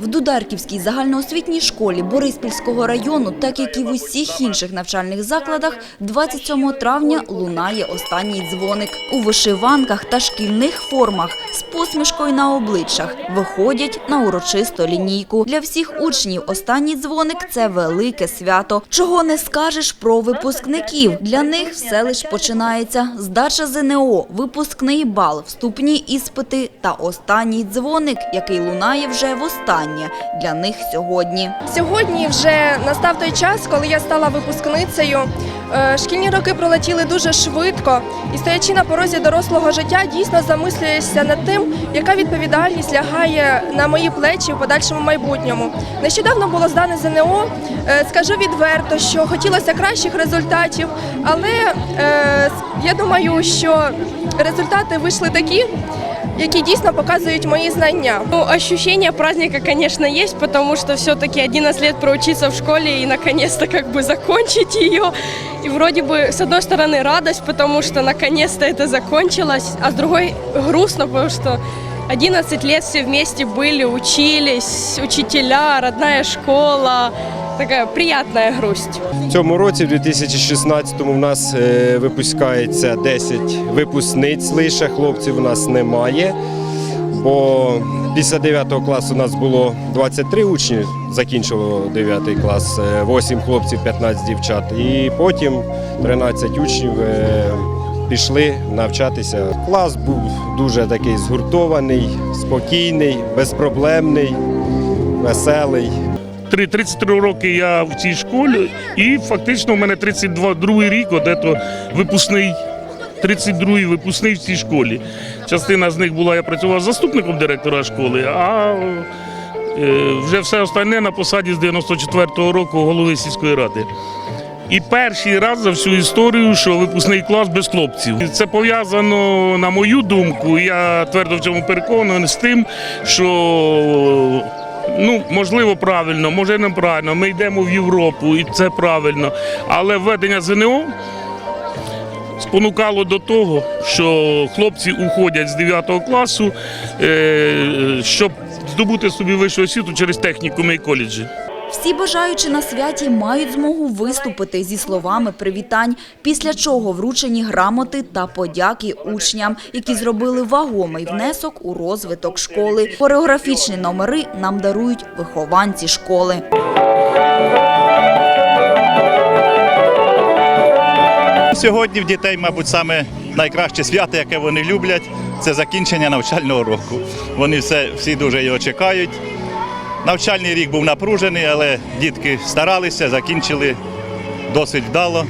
В Дударківській загальноосвітній школі Бориспільського району, так як і в усіх інших навчальних закладах, 27 травня лунає останній дзвоник. У вишиванках та шкільних формах з посмішкою на обличчях виходять на урочисту лінійку. Для всіх учнів останній дзвоник – це велике свято. Чого не скажеш про випускників. Для них все лиш починається. Здача ЗНО, випускний бал, вступні іспити та останній дзвоник, який лунає вже востаннє для них сьогодні. Сьогодні вже настав той час, коли я стала випускницею. Е, Шкільні роки пролетіли дуже швидко, і стоячи на порозі дорослого життя, дійсно замислюєшся над тим, яка відповідальність лягає на мої плечі в подальшому майбутньому. Нещодавно було здане ЗНО. Е, Скажу відверто, що хотілося кращих результатів, але е, я думаю, що результати вийшли такі, які дійсно показують мої знання. Ну, ощущение праздника, конечно, есть, потому что все-таки 11 лет проучиться в школе и наконец-то как бы закончить ее. И вроде бы, с одной стороны, радость, потому что наконец-то это закончилось, а с другой грустно, потому что 11 лет все вместе были, учились, учителя, родная школа. Такая приятная грусть. В цьому році, в 2016-му, в нас е, випускається 10 випускниць лише, хлопців у нас немає. Бо після 9 класу у нас було 23 учні, закінчило 9 клас, е, 8 хлопців, 15 дівчат. І потім 13 учнів е, пішли навчатися. Клас був дуже такий згуртований, спокійний, безпроблемний, веселий. Три- 33 роки я в цій школі, і фактично у мене 32 другий рік, одето випускний. 32-й випускний в цій школі. Частина з них була, я працював заступником директора школи, а е, вже все остальне на посаді з 94-го року голови сільської ради. І перший раз за всю історію, що випускний клас без хлопців. Це пов'язано, на мою думку, я твердо в цьому переконаний з тим, що ну можливо правильно, може неправильно. Ми йдемо в Європу, і це правильно. Але введення ЗНО спонукало до того, що хлопці уходять з 9 класу, е, щоб здобути собі вищу освіту через технікуми і коледжі. Всі бажаючі на святі мають змогу виступити зі словами привітань, після чого вручені грамоти та подяки учням, які зробили вагомий внесок у розвиток школи. Хореографічні номери нам дарують вихованці школи. Сьогодні в дітей, мабуть, саме найкраще свято, яке вони люблять, це закінчення навчального року. Вони все, всі дуже його чекають. Навчальний рік був напружений, але дітки старалися, закінчили досить вдало.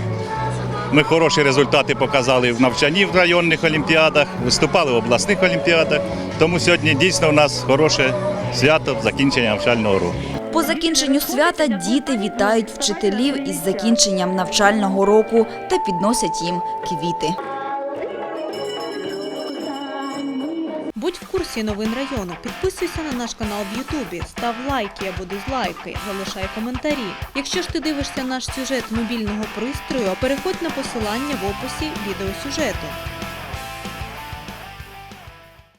Ми хороші результати показали в навчанні в районних олімпіадах, виступали в обласних олімпіадах. Тому сьогодні дійсно у нас хороше свято закінчення навчального року. По закінченню свята діти вітають вчителів із закінченням навчального року та підносять їм квіти. Будь новин району. Підписуйся на наш канал в Ютубі, став лайки або дизлайки, залишай коментарі. Якщо ж ти дивишся наш сюжет мобільного пристрою, переходь на посилання в описі відеосюжету.